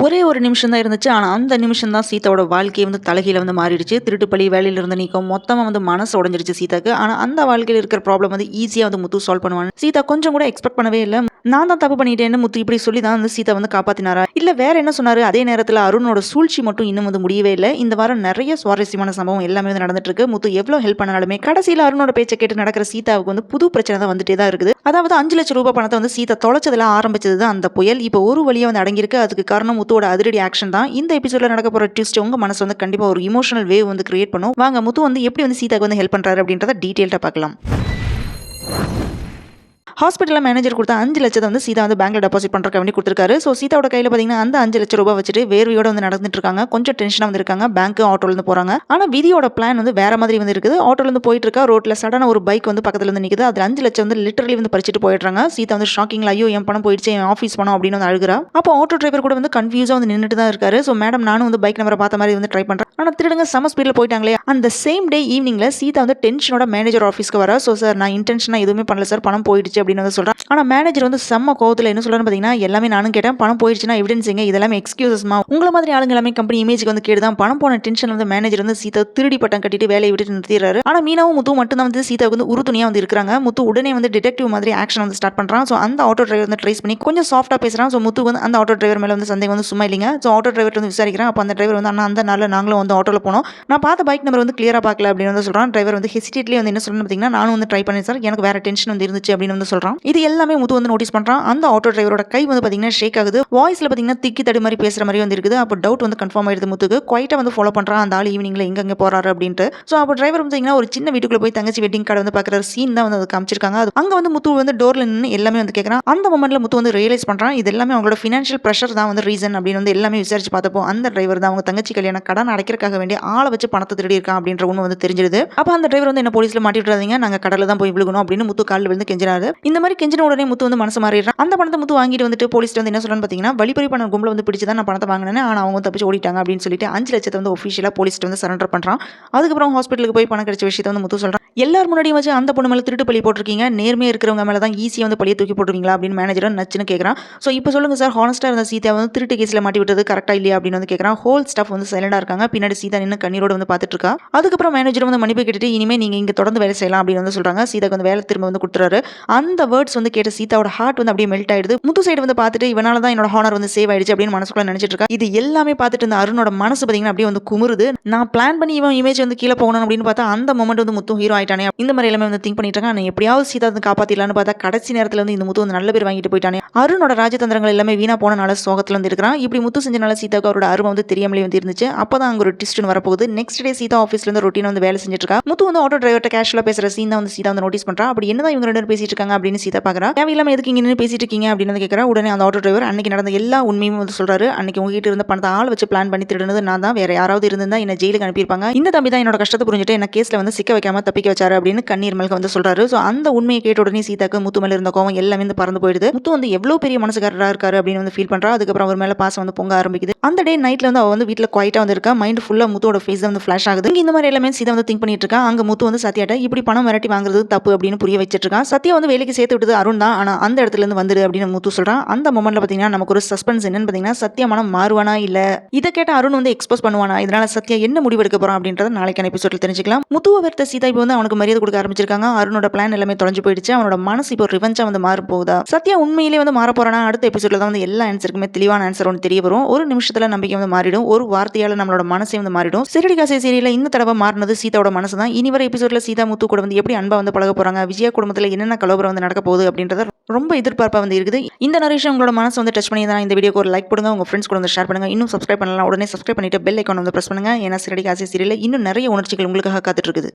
ஒரே ஒரு நிமிஷம் தான் இருந்துச்சு. ஆனால் அந்த நிமிஷம் தான் சீதாவோட வாழ்க்கையை வந்து தலைகீழ வந்து மாறிடுச்சு. திருட்டு பழி வேலையில இருந்து நீக்கம் மொத்தமாக வந்து மனசு உடஞ்சிருச்சு சீதாக்கு. ஆனால் அந்த வாழ்க்கையில் இருக்கிற ப்ராப்ளம் வந்து ஈஸியாக வந்து முத்து சால்வ் பண்ணுவாங்க சீதா கொஞ்சம் கூட எக்ஸ்பெக்ட் பண்ணவே இல்லை. நான் தான் தப்பு பண்ணிட்டேன்னு முத்து இப்படி சொல்லி தான் வந்து சீதா வந்து காப்பாத்தினாரா? இல்லை வேற என்ன சொன்னார்? அதே நேரத்தில் அருணோட சூழ்ச்சி மட்டும் இன்னும் வந்து முடியவே இல்லை. இந்த வாரம் நிறைய சுவாரஸ்யமான சம்பவம் எல்லாமே வந்து நடந்துட்டு இருக்கு முத்து எவ்வளோ ஹெல்ப் பண்ணாலுமே கடைசியில் அருணோட பேச்சை கேட்டு நடக்கிற சீதாவுக்கு வந்து புது பிரச்சனை தான் வந்துட்டே தான் இருக்குது. அதாவது அஞ்சு லட்சம் ரூபாய் பணத்தை வந்து சீதா தொலைச்சதில் ஆரம்பிச்சது தான் அந்த புயல். இப்போ ஒரு வழியாக வந்து அடங்கியிருக்கு. அதுக்கு காரணம் முத்துவோட அதிரடி ஆக்ஷன் தான். இந்த எபிசோட்ல நடக்க போற ட்விஸ்ட் உங்க மனசு வந்து கண்டிப்பா ஒரு இமோஷனல் வேவ் வந்து கிரியேட் பண்ணும். வாங்க முத்து வந்து எப்படி வந்து சீதாக்கு வந்து ஹெல்ப் பண்றாரு அப்படின்றத டீட்டெயில்டாக பார்க்கலாம். ஹாஸ்பிட்டலில் மேனேஜர் கொடுத்த அஞ்சு லட்சத்தை வந்து சீதா வந்து பேங்க்ல டெபாசிட் பண்ணுறக்க வேண்டி கொடுத்துருக்காரு. ஸோ சீதாவோட கையில் பார்த்தீங்கன்னா அந்த அஞ்சு லட்சம் ரூபாய் வச்சுட்டு வேர்வையோட வந்து நடந்துட்டு இருக்காங்க. கொஞ்சம் டென்ஷனாக வந்து இருக்காங்க. ஆட்டோலேருந்து போகிறாங்க ஆனால் விதியோட பிளான் வந்து வேற மாதிரி வந்து இருக்குது. ஆட்டோலேருந்து போயிட்டு இருக்கா ரோட்டில் சடனாக ஒரு பைக் வந்து பக்கத்தில் வந்து நிற்குது அதில் அஞ்சு லட்சம் வந்து லிட்டரலி வந்து பறிச்சுட்டு போயிடுறாங்க. சீதா வந்து ஷாக்கிங்ல ஐயோ என் பணம் போயிடுச்சு என் ஆஃபீஸ் பணம் அப்படின்னு வந்து அழுகிறா. அப்போ ஆட்டோ டிரைவர் கூட வந்து கன்ஃபியூஸாக வந்து நின்றுட்டு தான் இருக்காரு. ஸோ மேடம் நானும் வந்து பைக் நம்பரை பார்த்த மாதிரி வந்து ட்ரை பண்ணுறேன் ஆனால் திருடுங்க செம ஸ்பீடில் போயிட்டாங்களே. அந்த சேம் டே ஈவினிங்ல சீதா வந்து டென்ஷனோட மேனேஜர் ஆஃபீஸ்க்கு வர. ஸோ சார் நான் இன்டென்ஷனாக எதுவுமே பண்ணல சார் பணம் போயிடுச்சு அப்படின்னு வந்து சொல்கிறேன் ஆனால் மேனேஜர் வந்து செம்ம கோவத்தில் என்ன சொல்றாரு பார்த்தீங்கன்னா எல்லாமே நானும் கேட்டேன். பணம் போயிடுச்சுன்னா எவிடன்ஸ் எங்க? இதெல்லாம் எக்ஸ்கியூசஸ்மா உங்களை மாதிரி ஆளுங்க எல்லாமே கம்பெனி இமேஜ்க்கு வந்து கேடுதான் பணம் போன டென்ஷன் வந்து மேனேஜர் வந்து சீதா திருடி பட்டம் கட்டிட்டு வேலையை விட்டு நிறுத்திடுறாரு. ஆனால் மீனாவும் முத்து மட்டும் தான் வந்து சீதாவுக்கு வந்து உறுதுணையாக வந்து இருக்காங்க முத்து உடனே வந்து டிடெக்டிவ் மாதிரி ஆக்ஷன் வந்து ஸ்டார்ட் பண்ணுறான் ஸோ அந்த ஆட்டோ டிரைவர் வந்து ட்ரேஸ் பண்ணி கொஞ்சம் சாஃப்டாக பேசுகிறான் ஸோ முத்து வந்து அந்த ஆட்டோ டிரைவர் மேலே வந்து சந்தேகம் வந்து சும்மா இல்லைங்க. ஸோ ஆட்டோ டிரைவர் வந்து விசாரிக்கிறேன். அப்போ அந்த டிரைவர் வந்து அண்ணா அந்த நாளில் நாங்களும் வந்து ஆட்டோவில் போனோம். நான் பார்த்த பைக் நம்பர் வந்து கிளியராக பார்க்கல. அப்படின்னு வந்து சொல்கிறான் டிரைவர் வந்து ஹெசிடேட்லேயே வந்து என்ன சொல்லணும் பார்த்தீங்கன்னா நானும் வந்து ட்ரை பண்ணேன் சார். எனக்கு வேறு டென்ஷன் வந்து இருந்துச்சு. அப்படின்னு வந்து சொல்கிறான் இது எல்லாமே முத்து வந்து நோட்டீஸ் பண்ணுறான் அந்த ஆட்டோ டிரைவரோட கை வந்து பார்த்தீங்கன்னா ஷேக் ஆகுது. வாய்ஸில் பார்த்தீங்கன்னா திக்கி தடு மாதிரி பேசுகிற மாதிரி வந்து இருக்குது. அப்போ டவுட் வந்து கன்ஃபார்ம் ஆயிடுது முத்துக்கு. குவைட்டாக வந்து ஃபாலோ பண்ணுறான் அந்த ஆள் ஈவினிங்கில் எங்கெங்கே போகிறாரு அப்படின்ட்டு. ஸோ அப்போ டிரைவர் வந்து பார்த்தீங்கன்னா ஒரு சின்ன வீட்டுக்குள்ளே போய் தங்கச்சி வெட்டிங் கார்டு வந்து பார்க்குற சீன் தான் வந்து அது காமிச்சிருக்காங்க. அது அங்கே வந்து முத்து வந்து டோரில் நின்று எல்லாமே வந்து கேட்குறான் அந்த மொமெண்ட்ல முத்து வந்து ரியலைஸ் பண்ணுறான் இது எல்லாமே அவங்களோட ஃபினான்ஷியல் ப்ரெஷர் தான் வந்து ரீசன் அப்படின்னு வந்து எல்லாமே விசாரிச்சு பார்த்தப்போ அந்த டிரைவர் தான் அவங்க தங்கச்சி கல்யாணம் கடன் அடைக்கிறதுக்காக வேண்டிய ஆளை வச்சு பணத்தை திருடி இருக்கான் அப்படின்ற ஒன்று வந்து தெரிஞ்சிருது. அப்போ அந்த டிரைவர் வந்து என்ன போலீஸில் மாட்டி விட்டுறாதீங்க நாங்கள் கடலில் தான் போய் விழுகணும் அப்படின்னு முத்து காலில் விழுந்து கெஞ்சினாரு இந்த மாதிரி கெஞ்சின உடனே முத்து வந்து மனசு மாறிடுறான். அந்த பணத்தை முத்து வாங்கிட்டு வந்துட்டு போலீஸ் வந்து என்ன சொல்றான்னு பார்த்தீங்கன்னா வழிப்பறி பண்ண கும்பல வந்து பிடிச்சி தான் நான் பணத்தை வாங்கினேன் ஆனால் அவங்க தப்பிச்சு ஓடிட்டாங்க அப்படின்னு சொல்லிட்டு அஞ்சு லட்சத்தை வந்து ஒஃபிஷியலாக போலீஸ் வந்து சரண்டர் பண்ணுறான் அதுக்கப்புறம் ஹாஸ்பிட்டலுக்கு போய் பணம் கிடைச்ச விஷயத்தை வந்து முத்து சொல்கிறான் எல்லார் முன்னாடியும் வச்சு அந்த பொண்ணு மேலே திருட்டு பழி போட்டிருக்கீங்க. நேர்மையாக இருக்கிறவங்க மேலே தான் ஈஸியாக வந்து பழியை தூக்கி போட்டுருவீங்களா அப்படின்னு மேனேஜர் நச்சுன்னு கேட்குறான் ஸோ இப்போ சொல்லுங்கள் சார் ஹானஸ்ட்டாக இருந்த சீதா வந்து திருட்டு கேஸில் மாட்டி விட்டது கரெக்டாக இல்லையா அப்படின்னு வந்து கேட்குறான் ஹோல் ஸ்டாஃப் வந்து சைலண்டாக இருக்காங்க. பின்னாடி சீதா நின்று கண்ணீரோடு வந்து பார்த்துட்டு இருக்கா. அதுக்கப்புறம் மேனேஜர் வந்து மன்னிப்பு கேட்டுட்டு இனிமேல் நீங்கள் இங்கே தொடர்ந்து வேலை செய்யலாம் அப்படின்னு வந்து சொல்கிறாங்க சீதாக்கு வந்து வேலை திரும்ப வந்து கொடுத்துறாரு. அந்த வேர்ட்ஸ் வந்து கேட்ட சீதாவோட ஹார்ட் வந்து அப்படியே மெல்ட் ஆயிடுது. முத்து சைடு வந்து பார்த்துட்டு இவனால தான் என்னோட ஹானர் வந்து சேவ் ஆயிடுச்சு அப்படின்னு மனசுக்குள்ள நினைச்சிட்டு இருக்கா. இது எல்லாமே பார்த்துட்டு இருந்த அருணோட மனசு பார்த்தீங்கன்னா அப்படியே வந்து குமுறுது. நான் பிளான் பண்ணி இவன் இமேஜ் வந்து கீழே போகணும் அப்படின்னு பார்த்தா அந்த மொமெண்ட் வந்து முத்து ஹீரோ ஆயிட்டானே. இந்த மாதிரி எல்லாமே வந்து திங்க் பண்ணிட்டு இருக்காங்க. எப்படியாவது சீதா வந்து காப்பாத்திடலான்னு பார்த்தா கடைசி நேரத்தில் வந்து இந்த முத்து வந்து நல்ல பேர் வாங்கிட்டு போயிட்டானே. அருணோட ராஜதந்திரங்கள் எல்லாமே வீணா போனனால சோகத்தில் வந்து இருக்கிறான். இப்படி முத்து செஞ்சனால சீதாவுக்கு அவரோட அருமை வந்து தெரியாமலே வந்து இருந்துச்சு. அப்பதான் அங்க ஒரு டிஸ்ட்னு வரப்போகுது. நெக்ஸ்ட் டே சீதா ஆஃபீஸ்ல இருந்து ரொட்டீன் வந்து வேலை செஞ்சுட்டு இருக்கா. முத்து வந்து ஆட்டோ டிரைவர்ட்ட கேஷுவலாக பேசுற சீன் தான் வந்து சீதா வந்து நோட்டீஸ் பண்றா. அப்படி என்னதான் இவங்க ரெண்டு பேரும் பேசிட்டு இருக்காங்க அப்படின்னு சீதா பாக்குறா. தேவையில்லாம எதுக்கு இங்க நின்று பேசிட்டு இருக்கீங்க அப்படின்னு வந்து கேட்கறா உடனே அந்த ஆட்டோ டிரைவர் அன்னைக்கு நடந்த எல்லா உண்மையும் வந்து சொல்றாரு. அன்னைக்கு உங்ககிட்ட இருந்த பணத்தை ஆள் வச்சு பிளான் பண்ணி திருடுனது நான் தான். வேற யாராவது இருந்தா என்ன ஜெயிலுக்கு அனுப்பியிருப்பாங்க. இந்த தம்பி தான் என்னோட கஷ்டத்தை புரிஞ்சுட்டு என்ன கேஸ்ல வந்து சிக்க வைக்காம தப்பிக்க வச்சாரு அப்படின்னு கண்ணீர் மல்க வந்து சொல்றாரு. ஸோ அந்த உண்மையை கேட்ட உடனே சீதாக்கு முத்து மேல இருந்த கோவம் எல்லாமே வந்து பறந்து போயிடுது. முத்து வந்து எவ்வளவு பெரிய மனசுக்காரராக இருக்காரு அப்படின்னு வந்து ஃபீல் பண்றா. அதுக்கப்புறம் அவர் மேல பாசம் வந்து பொங்க ஆரம்பிக்குது. அந்த டே நைட்ல வந்து அவ வந்து வீட்டுல குவாய்ட்டா வந்து இருக்கா. மைண்ட் ஃபுல்லா முத்தோட ஃபேஸ் வந்து ஃபிளாஷ் ஆகுது. இங்க இந்த மாதிரி எல்லாமே சீதா வந்து திங்க் பண்ணிட்டு இருக்கா. அங்க முத்து வந்து சத்யாட்ட இப்படி பணம் மிரட்டி வாங்குறது தப்பு அப்படின்னு புரிய வச்சிட்டு இருக்கான் சத்யா வந்து வேலைக்கு சேர்த்து விட்டது அருண் தான். ஆனா அந்த இடத்துல இருந்து வந்துடு அப்படின்னு முத்து சொல்றான் அந்த மொமெண்ட்ல பாத்தீங்கன்னா நமக்கு ஒரு சஸ்பென்ஸ் என்னன்னு பாத்தீங்கன்னா சத்யா மனம் மாறுவானா இல்ல? இதை கேட்ட அருண் வந்து எக்ஸ்போஸ் பண்ணுவானா? இதனால சத்யா என்ன முடிவு எடுக்க போறான் அப்படின்றத நாளைக்கான எபிசோட்ல தெரிஞ்சுக்கலாம். முத்துவ வெறுத்த சீதா இப்போ வந்து அவனுக்கு மரியாதை கொடுக்க ஆரம்பிச்சிருக்காங்க. அருணோட பிளான் எல்லாமே தொலைஞ்சு போயிடுச்சு. அவனோட மனசு இப்போ ரிவெஞ்சா வந்து மாற போகுதா சத்யா உண்மையிலேயே வந்து மாற போறானா? அடுத்த எபிசோட்ல தான் வந்து எல்லா ஆன்சருக்குமே தெளிவான ஆன்சர் ஒன்று தெரிய வரும். ஒரு நிமிஷத்துல நம்பிக்கை வந்து மாறிடும். ஒரு வார்த்தையால நம்மளோட மனசே வந்து மாறிடும். சிறடி காசை சீரியல இந்த தடவை மாறினது சீதாவோட மனசு தான். இனி வர எபிசோட்ல சீதா முத்து கூட வந்து எப்படி அன்பா வந்து பழக போறாங்க? விஜயா குடும்பத்துல என்னென்ன கலவரம் வந்து நடக்க போகுது அப்படின்றத ரொம்ப எதிர்பார்ப்பா வந்து இருக்குது. இந்த நரேஷன் உங்களோட மனசு வந்து டச் பண்ணி தான் இந்த வீடியோக்கு ஒரு லைக் கொடுங்க. உங்க ஃப்ரெண்ட்ஸ் கூட வந்து ஷேர் பண்ணுங்க. இன்னும் சப்ஸ்கிரைப் பண்ணலாம் உடனே சப்ஸ்கிரைப் பண்ணிட்டு பெல் ஐக்கான் வந்து பிரஸ் பண்ணுங்க. ஏன்னா சிறடி காசை சீரியல இன்னும் நிறைய உணர்ச்சிகள் உங்களுக்காக காத்துட்டு இருக்குது.